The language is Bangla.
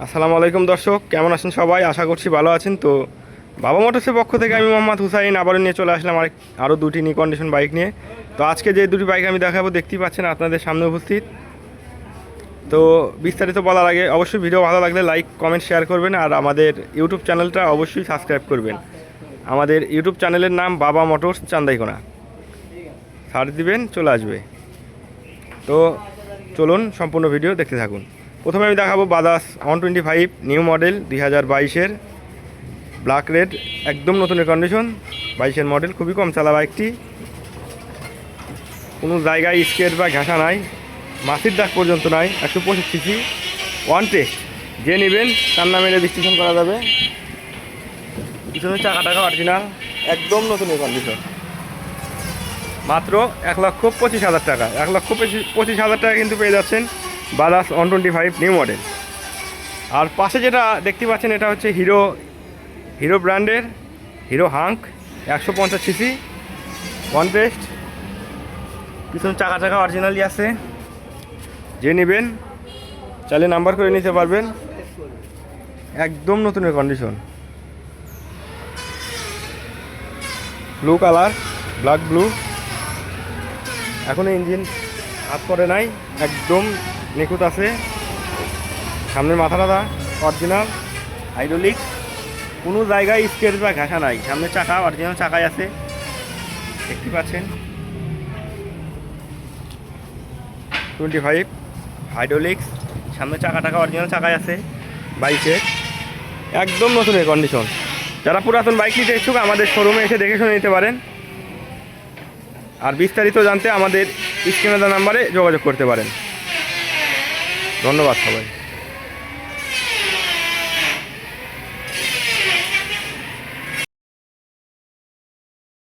আসসালামু আলাইকুম দর্শক, কেমন আছেন সবাই? আশা করছি ভালো আছেন। তো বাবা মোটরসের পক্ষ থেকে আমি মোহাম্মদ হুসাইন আবারও নিয়ে চলে আসলাম আরেক আরও দুটি নি কন্ডিশন বাইক নিয়ে। তো আজকে যে দুটি বাইক আমি দেখাবো, দেখতেই পাচ্ছেন আপনাদের সামনে উপস্থিত। তো বিস্তারিত বলার আগে অবশ্যই ভিডিও ভালো লাগলে লাইক কমেন্ট শেয়ার করবেন আর আমাদের ইউটিউব চ্যানেলটা অবশ্যই সাবস্ক্রাইব করবেন। আমাদের ইউটিউব চ্যানেলের নাম বাবা মোটরস চান্দাইকোনা। সার্চ দিবেন, চলে আসবে। তো চলুন, সম্পূর্ণ ভিডিও দেখতে থাকুন। প্রথমে আমি দেখাবো বাদাস one twenty five new model দুই হাজার বাইশের ব্ল্যাক রেড, একদম নতুনের কন্ডিশন বাইশের মডেল খুবই কম চালা বাইকটি। কোনো জায়গায় স্কেট বা ঘাসা নাই, মাসির দাগ পর্যন্ত নাই, একশো পঁচিশ সিসি ওয়ান টেস্ট যে নেবেন তার নামে রেজিস্ট্রেশন করা যাবে। পিছনে চাকা টাকা অরিজিনাল একদম নতুনের কন্ডিশন মাত্র এক লক্ষ পঁচিশ হাজার টাকা, এক লক্ষ পঁচিশ হাজার টাকা কিন্তু পেয়ে যাচ্ছেন Bajaj one twenty five new model. আর পাশে যেটা দেখতে পাচ্ছেন এটা হচ্ছে হিরো হিরো ব্র্যান্ডের, হিরো হাঙ্ক, একশো পঞ্চাশ সিসি ওয়ান টেস্ট পিছনে চাকা চাকা অরিজিনালি আছে। যে নেবেন, চাইলে নাম্বার করে নিতে পারবেন। একদম নতুনের condition blue colour black blue এখনও ইঞ্জিন হাত পরে নাই, একদম নিখুঁত আছে। সামনের মাথাটা অরিজিনাল হাইড্রোলিক কোনো জায়গায় স্কেচ বা ঘাসা নাই। সামনের চাকা অরিজিনাল চাকাই আছে। দেখতে পাচ্ছেন? টোয়েন্টি ফাইভ হাইড্রোলিক্স সামনে চাকা টাকা অরিজিনাল চাকাই আছে। বাইকের একদম নতুন নতুনের কন্ডিশন যারা পুরাতন বাইক নিতে ইচ্ছুক, আমাদের শোরুমে এসে দেখে শুনে নিতে পারেন। আর বিস্তারিত জানতে আমাদের স্ক্রিনে নাম্বারে যোগাযোগ করতে পারেন। ধন্যবাদ সবাই